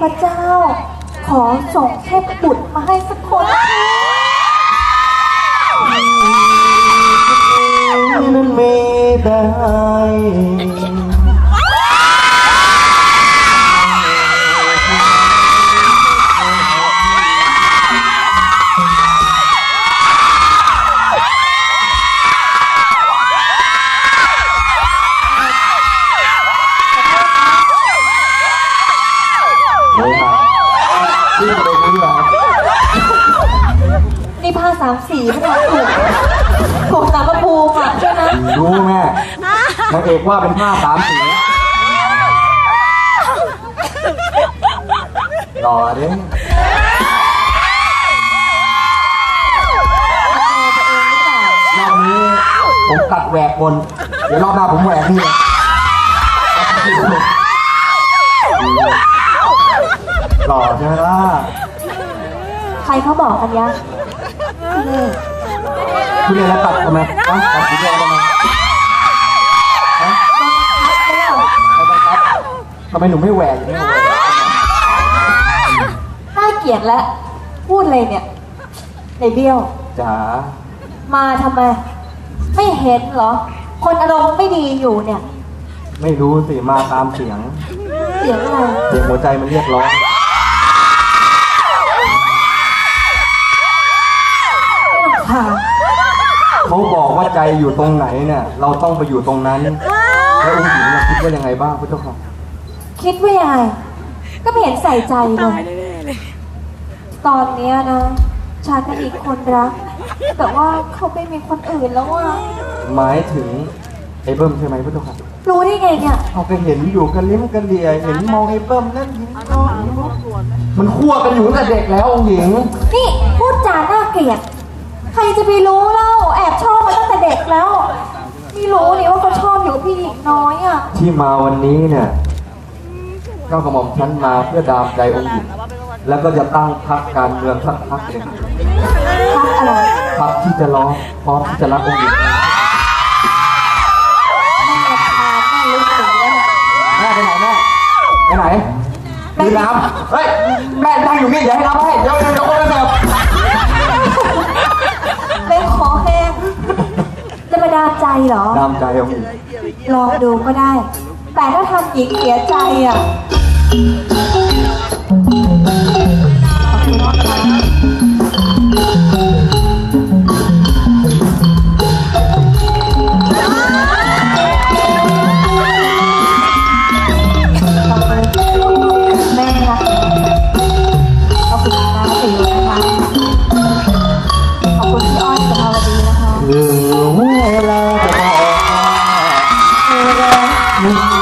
พระเจ้า ขอส่งเทพบุตรมาให้สักคนนั้นไม่ได้ สามสีไม่ได้ถูกถูกสามประภูมิอะใช่ไหมรู้แม่นางเอกว่าเป็นผ้าสามสีหล่อเด้รอบนี้ผมตัดแหวกบน เดี๋ยวรอบหน้าผมแหวกนี่หล่อใช่ไหมล่ะ ใครเขาบอกกันยะ นี่คุณเรียนแล้วตัดทำไมฮะตัดสีแดงทำไมฮะแล้วทำไมครับทำไมหนูไม่แหวกอย่างนี้น่าเกลียดแล้ว พูดอะไรเนี่ยในเบี้ยว จ๋ามาทำไม ไม่เห็นเหรอ คนอารมณ์ไม่ดีอยู่เนี่ย ไม่รู้สิ มาตามเสียง เสียงอะไร เสียงหัวใจมันเรียกร้อง ใจอยู่ตรงไหนเนี่ย เราต้องไปอยู่ตรงนั้น แล้วองค์หญิงน่ะคิดว่ายังไงบ้างพุทธค่ะ คิดว่ายังไงก็ไม่เห็นใส่ใจเลย ตอนเนี้ยนะฉันน่ะมีคนรัก แต่ว่าเขาไม่มีคนอื่นแล้วอะหมายถึงไอ้เบิ้มใช่ไหมพุทธค่ะรู้ได้ไงเนี่ย เขาก็เห็นอยู่กันลิ้มกันเลียเห็นมองไอ้เบิ้มนั่นยิ้มน้อยมันคั่วกันอยู่ตั้งแต่เด็กแล้วองค์หญิง นี่พูดจาน่าเกลียดใครจะไปรู้เล่าแอบชอบมาตั้งแต่เด็กแล้วไม่รู้นี่ว่าเขาชอบอยู่กับพี่หญิงน้อยอะ ที่มาวันนี้เนี่ยเจ้ากระหม่อมฉันมาเพื่อดามใจองค์หญิงแล้วก็จะตั้งพรรคการเมืองสักพรรคหนึ่งพักอะไรพรรคที่จะร้องพร้อมที่จะรับองค์หญิงแม่รำคาญแม่รู้สึกแล้วเนี่ยแม่ไปไหนแม่ไปไหนดื่มน้ำเฮ้ยแม่นั่งอยู่นี่อย่าให้น้ำให้เดี๋ยวเดี๋ยวเดี๋ยวคนละแบบแเหรอ ดามใจองค์หญิง ลองดูก็ได้ แต่ถ้าทำหญิงเสียใจอะ ว่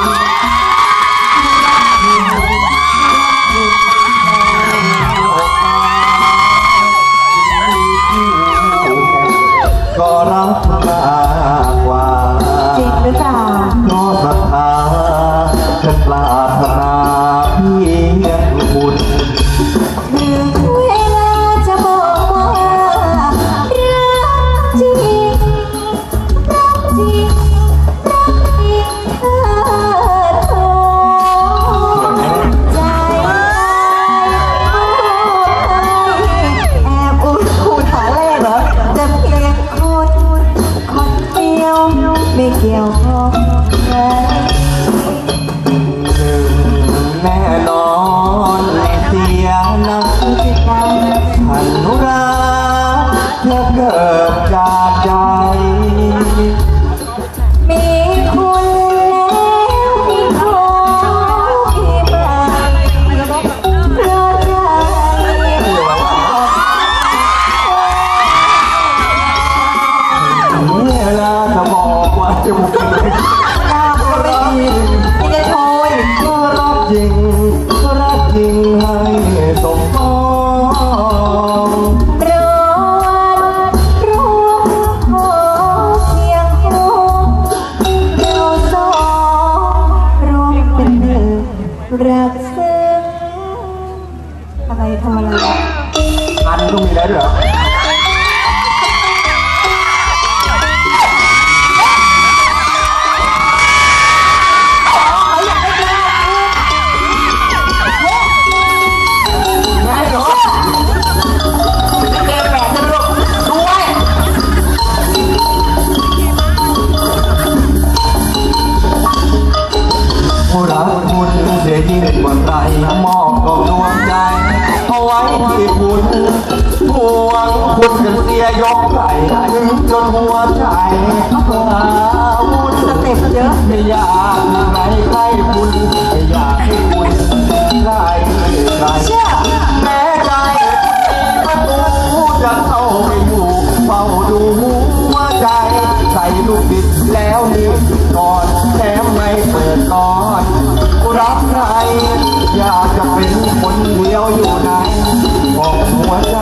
จนหัวใจอาวุธสเต็ปเยอะไม่อยากให้ใครคุณไม่อยากให้คุณใครใครแม้ใจประตูจะเข้าไปอยู่เฝ้าดูหัวใจใส่ลูกบิดแล้วนี่ก่อนแถมไม่เปิดก่อนรักใครอยากจะเป็นคนเดียวอยู่ในบอกหัวใจ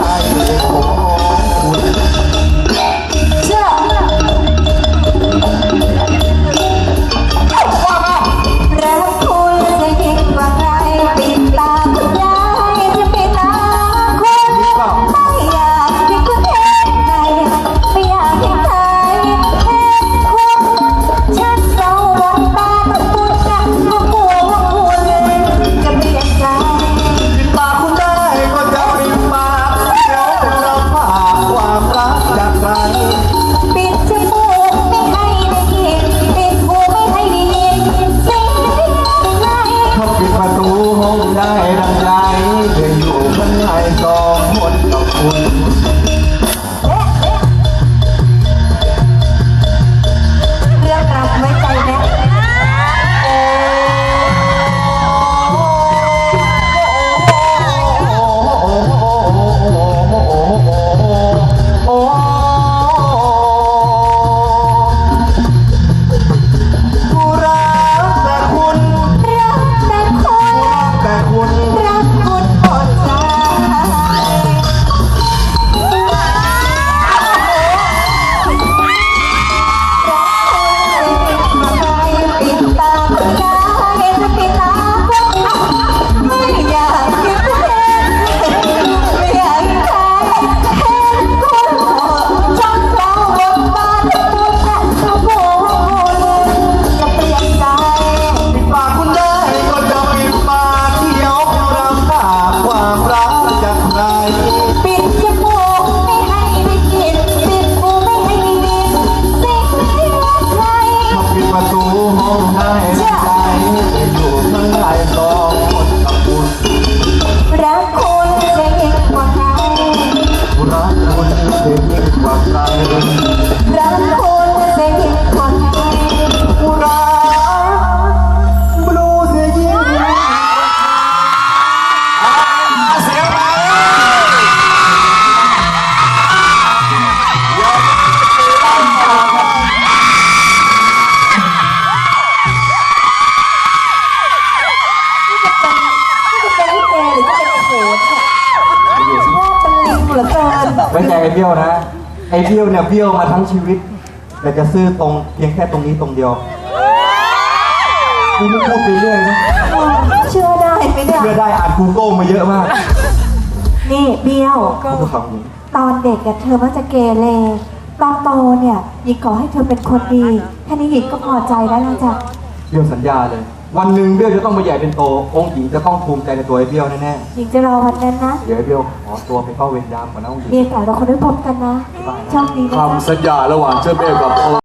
ใจไอ้เบี้ยวนะ ไอ้เบี้ยวเนี่ยเบี้ยวมาทั้งชีวิต แต่จะซื่อตรงเพียงแค่ตรงนี้ตรงเดียวกูไม่พูดไปเรื่อยนะเชื่อได้ไหมเนี่ยเชื่อได้อ่าน Google มาเยอะมากนี่เบี้ยวเขาพูดคำนี้ตอนเด็กอะเธอมักจะเกเรตอนโตเนี่ยหญิงขอให้เธอเป็นคนดีแค่นี้หญิงก็พอใจแล้วนะจ๊ะเบี้ยวสัญญาเลย วันหนึ่งเบี้ยวจะต้องมาใหญ่เป็นโต องค์หญิงจะต้องภูมิใจในตัวไอ้เบี้ยวแน่หญิงจะรอวันนั้นนะ ๆ เดี๋ยวไอ้เบี้ยวขอตัวไปเข้าเวรยามก่อนนะองค์หญิงมีโอกาสเราคนได้พบกันนะโชคดีนะจ๊ะคำสัญญาระหว่างเจ้าเมฆกับ